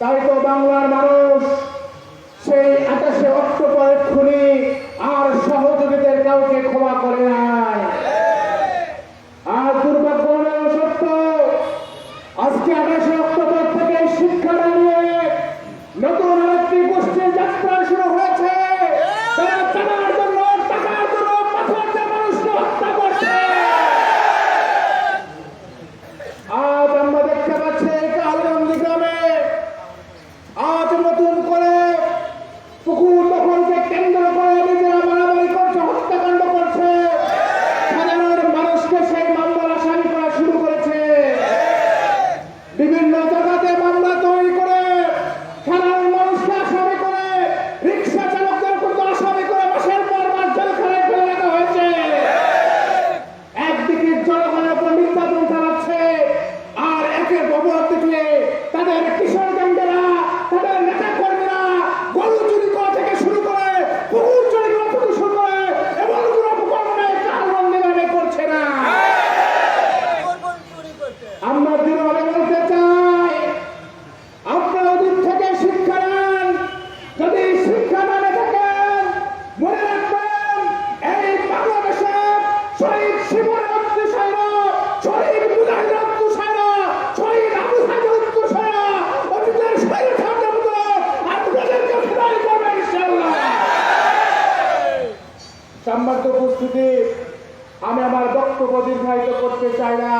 তাই তো বাংলার মানুষ সেই কেন্দ্র করে নিজেরা মারামারি করছে, হত্যাকাণ্ড করছে, সাধারণ মানুষকে সেই মামলার আসামি করা শুরু করেছে। বিভিন্ন জায়গাতে মামলা তৈরি করে, সাধারণ মানুষকে আসামি করে, রিক্সা চালকদের কিন্তু আসামি করে, মাসের পর মাস জেলখানায় ফেলে রাখা হয়েছে। একদিকে জনগণের উপর নির্যাতন চালাচ্ছে, আর একের খবর দেখলে তাদের কিশোরগঞ্জেরা সম্মানিত উপস্থিতি আমি আমার বক্তব্য দীর্ঘায়িত করতে চাই না।